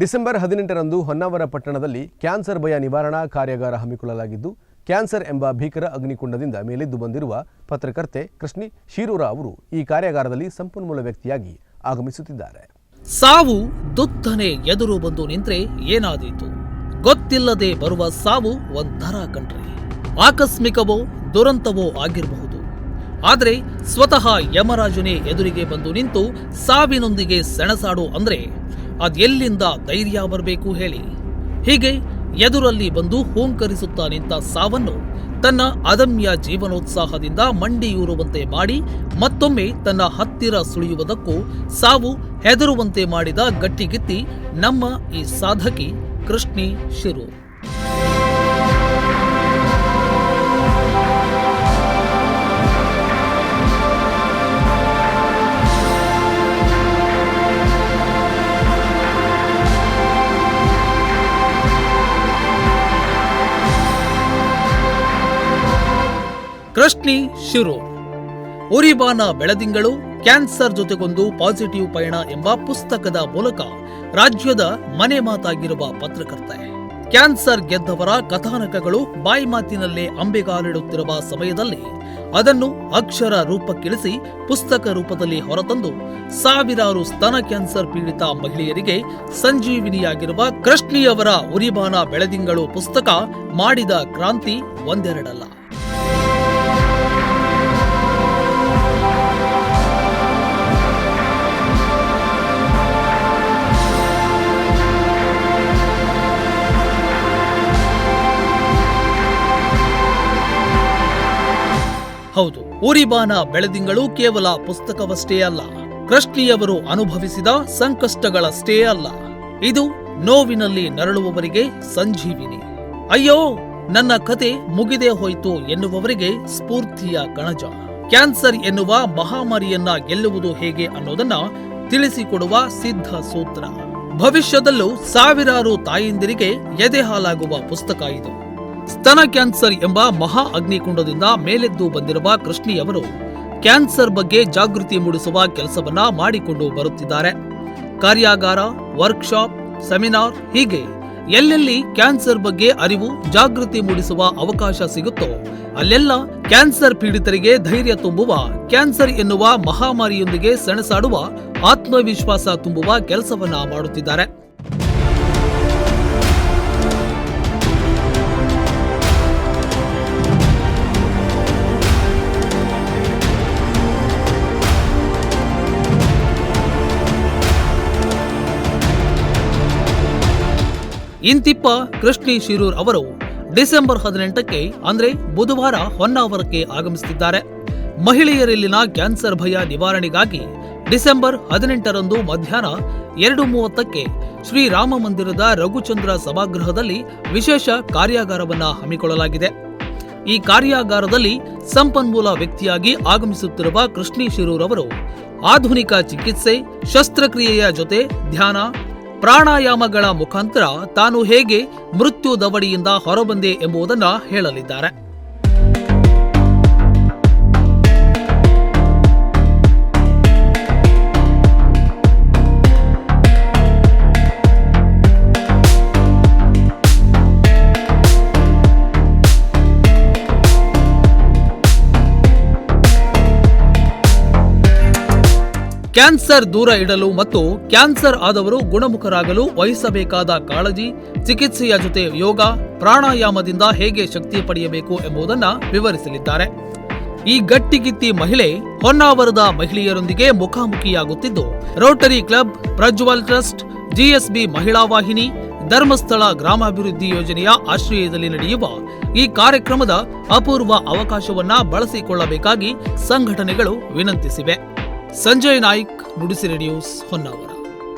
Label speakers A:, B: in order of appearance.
A: December ಹದಿನೆಂಟರಂದು ಹೊನ್ನಾವರ ಪಟ್ಟಣದಲ್ಲಿ cancer ಭಯ ನಿವಾರಣಾ ಕಾರ್ಯಾಗಾರ ಹಮ್ಮಿಕೊಳ್ಳಲಾಗಿದ್ದು, ಕ್ಯಾನ್ಸರ್ ಎಂಬ ಭೀಕರ ಅಗ್ನಿಕುಂಡದಿಂದ ಮೇಲೆದ್ದು ಬಂದಿರುವ ಪತ್ರಕರ್ತೆ ಕೃಷ್ಣಿ ಶಿರೂರ ಅವರು ಈ ಕಾರ್ಯಾಗಾರದಲ್ಲಿ ಸಂಪನ್ಮೂಲ ವ್ಯಕ್ತಿಯಾಗಿ ಆಗಮಿಸುತ್ತಿದ್ದಾರೆ.
B: ಸಾವು ದುತ್ತನೆ ಎದುರು ಬಂದು ನಿಂತರೆ ಏನಾದೀತು? ಗೊತ್ತಿಲ್ಲದೆ ಬರುವ ಸಾವು ಒಂಥರ ಕಣ್ರಿ ಆಕಸ್ಮಿಕವೋ ದುರಂತವೋ ಆಗಿರಬಹುದು. ಆದರೆ ಸ್ವತಃ ಯಮರಾಜನೇ ಎದುರಿಗೆ ಬಂದು ನಿಂತು ಸಾವಿನೊಂದಿಗೆ ಸೆಣಸಾಡು ಅಂದ್ರೆ ಅದೆಲ್ಲಿಂದ ಧೈರ್ಯ ಬರಬೇಕು ಹೇಳಿ. ಹೀಗೆ ಎದುರಲ್ಲಿ ಬಂದು ಹೂಂಕರಿಸುತ್ತಾ ನಿಂತ ಸಾವನ್ನು ತನ್ನ ಅದಮ್ಯ ಜೀವನೋತ್ಸಾಹದಿಂದ ಮಂಡಿಯೂರುವಂತೆ ಮಾಡಿ ಮತ್ತೊಮ್ಮೆ ತನ್ನ ಹತ್ತಿರ ಸುಳಿಯುವುದಕ್ಕೂ ಸಾವು ಹೆದರುವಂತೆ ಮಾಡಿದ ಗಟ್ಟಿಗಿತ್ತಿ ನಮ್ಮ ಈ ಸಾಧಕಿ ಕೃಷ್ಣಿ ಶಿರು. ಕೃಷ್ಣಿ ಶಿರು ಉರಿಬಾನ ಬೆಳದಿಂಗಳು ಕ್ಯಾನ್ಸರ್ ಜೊತೆಗೊಂದು ಪಾಸಿಟಿವ್ ಪಯಣ ಎಂಬ ಪುಸ್ತಕದ ಮೂಲಕ ರಾಜ್ಯದ ಮನೆ ಮಾತಾಗಿರುವ ಪತ್ರಕರ್ತೆ. ಕ್ಯಾನ್ಸರ್ ಗೆದ್ದವರ ಕಥಾನಕಗಳು ಬಾಯಿ ಮಾತಿನಲ್ಲೇ ಅಂಬೆಗಾಲಿಡುತ್ತಿರುವ ಸಮಯದಲ್ಲಿ ಅದನ್ನು ಅಕ್ಷರ ರೂಪಕ್ಕಿಳಿಸಿ ಪುಸ್ತಕ ರೂಪದಲ್ಲಿ ಹೊರತಂದು ಸಾವಿರಾರು ಸ್ತನ ಕ್ಯಾನ್ಸರ್ ಪೀಡಿತ ಮಹಿಳೆಯರಿಗೆ ಸಂಜೀವಿನಿಯಾಗಿರುವ ಕೃಷ್ಣಿಯವರ ಉರಿಬಾನ ಬೆಳದಿಂಗಳು ಪುಸ್ತಕ ಮಾಡಿದ ಕ್ರಾಂತಿ ಒಂದೆರಡಲ್ಲ. ಹೌದು ಊರಿಬಾನ ಬೆಳೆದಿಂಗಳು ಕೇವಲ ಪುಸ್ತಕವಷ್ಟೇ ಅಲ್ಲ. ಕೃಷ್ಣಿಯವರು ಅನುಭವಿಸಿದ ಸಂಕಷ್ಟಗಳಷ್ಟೇ ಅಲ್ಲ. ಇದು ನೋವಿನಲ್ಲಿ ನರಳುವವರಿಗೆ ಸಂಜೀವಿನಿ. ಅಯ್ಯೋ, ನನ್ನ ಕತೆ ಮುಗಿದೇ ಹೋಯಿತು ಎನ್ನುವವರಿಗೆ ಸ್ಫೂರ್ತಿಯ ಕಣಜ. ಕ್ಯಾನ್ಸರ್ ಎನ್ನುವ ಮಹಾಮಾರಿಯನ್ನ ಗೆಲ್ಲುವುದು ಹೇಗೆ ಅನ್ನೋದನ್ನ ತಿಳಿಸಿಕೊಡುವ ಸಿದ್ಧ ಸೂತ್ರ. ಭವಿಷ್ಯದಲ್ಲೂ ಸಾವಿರಾರು ತಾಯಂದಿರಿಗೆ ಎದೆ ಹಾಲಾಗುವ ಪುಸ್ತಕ ಇದು. ಸ್ತನ ಕ್ಯಾನ್ಸರ್ ಎಂಬ ಮಹಾ ಅಗ್ನಿಕುಂಡದಿಂದ ಮೇಲೆದ್ದು ಬಂದಿರುವ ಕೃಷ್ಣಿಯವರು ಕ್ಯಾನ್ಸರ್ ಬಗ್ಗೆ ಜಾಗೃತಿ ಮೂಡಿಸುವ ಕೆಲಸವನ್ನ ಮಾಡಿಕೊಂಡು ಬರುತ್ತಿದ್ದಾರೆ. ಕಾರ್ಯಾಗಾರ, ವರ್ಕ್ಶಾಪ್, ಸೆಮಿನಾರ್ ಹೀಗೆ ಎಲ್ಲೆಲ್ಲಿ ಕ್ಯಾನ್ಸರ್ ಬಗ್ಗೆ ಅರಿವು, ಜಾಗೃತಿ ಮೂಡಿಸುವ ಅವಕಾಶ ಸಿಗುತ್ತೋ ಅಲ್ಲೆಲ್ಲ ಕ್ಯಾನ್ಸರ್ ಪೀಡಿತರಿಗೆ ಧೈರ್ಯ ತುಂಬುವ, ಕ್ಯಾನ್ಸರ್ ಎನ್ನುವ ಮಹಾಮಾರಿಯೊಂದಿಗೆ ಸೆಣಸಾಡುವ, ಆತ್ಮವಿಶ್ವಾಸ ತುಂಬುವ ಕೆಲಸವನ್ನ ಮಾಡುತ್ತಿದ್ದಾರೆ. ಇಂತಿಪ್ಪ ಕೃಷ್ಣಿ ಶಿರೂರ್ ಅವರು ಡಿಸೆಂಬರ್ ಹದಿನೆಂಟಕ್ಕೆ, ಅಂದ್ರೆ ಬುಧವಾರ ಹೊನ್ನಾವರಕ್ಕೆ ಆಗಮಿಸುತ್ತಿದ್ದಾರೆ. ಮಹಿಳೆಯರಲ್ಲಿನ ಕ್ಯಾನ್ಸರ್ ಭಯ ನಿವಾರಣೆಗಾಗಿ ಡಿಸೆಂಬರ್ ಹದಿನೆಂಟರಂದು ಮಧ್ಯಾಹ್ನ ಎರಡು ಮೂವತ್ತಕ್ಕೆ ಶ್ರೀರಾಮ ಮಂದಿರದ ರಘುಚಂದ್ರ ಸಭಾಗೃಹದಲ್ಲಿ ವಿಶೇಷ ಕಾರ್ಯಾಗಾರವನ್ನು ಹಮ್ಮಿಕೊಳ್ಳಲಾಗಿದೆ. ಈ ಕಾರ್ಯಾಗಾರದಲ್ಲಿ ಸಂಪನ್ಮೂಲ ವ್ಯಕ್ತಿಯಾಗಿ ಆಗಮಿಸುತ್ತಿರುವ ಕೃಷ್ಣಿ ಶಿರೂರ್ ಅವರು ಆಧುನಿಕ ಚಿಕಿತ್ಸೆ, ಶಸ್ತ್ರಕ್ರಿಯೆಯ ಜೊತೆ ಧ್ಯಾನ ಪ್ರಾಣಾಯಾಮಗಳ ಮುಖಾಂತರ ತಾನು ಹೇಗೆ ಮೃತ್ಯು ದವಡಿಯಿಂದ ಹೊರಬಂದೆ ಎಂಬುದನ್ನು ಹೇಳಲಿದ್ದಾರೆ. ಕ್ಯಾನ್ಸರ್ ದೂರ ಇಡಲು ಮತ್ತು ಕ್ಯಾನ್ಸರ್ ಆದವರು ಗುಣಮುಖರಾಗಲು ವಹಿಸಬೇಕಾದ ಕಾಳಜಿ, ಚಿಕಿತ್ಸೆಯ ಜೊತೆ ಯೋಗ, ಪ್ರಾಣಾಯಾಮದಿಂದ ಹೇಗೆ ಶಕ್ತಿ ಪಡೆಯಬೇಕು ಎಂಬುದನ್ನು ವಿವರಿಸಲಿದ್ದಾರೆ. ಈ ಗಟ್ಟಿಗಿತ್ತಿ ಮಹಿಳೆ ಹೊನ್ನಾವರದ ಮಹಿಳೆಯರೊಂದಿಗೆ ಮುಖಾಮುಖಿಯಾಗುತ್ತಿದ್ದು, Rotary club, Prajwal trust, GSB ಮಹಿಳಾ ವಾಹಿನಿ, ಧರ್ಮಸ್ಥಳ ಗ್ರಾಮಾಭಿವೃದ್ಧಿ ಯೋಜನೆಯ ಆಶ್ರಯದಲ್ಲಿ ನಡೆಯುವ ಈ ಕಾರ್ಯಕ್ರಮದ ಅಪೂರ್ವ ಅವಕಾಶವನ್ನ ಬಳಸಿಕೊಳ್ಳಬೇಕಾಗಿ ಸಂಘಟನೆಗಳು ವಿನಂತಿಸಿವೆ. ಸಂಜಯ್ ನಾಯ್ಕ್ ನುಡಿಸಿರಿ ನ್ಯೂಸ್ ಹೊನ್ನಾವರ.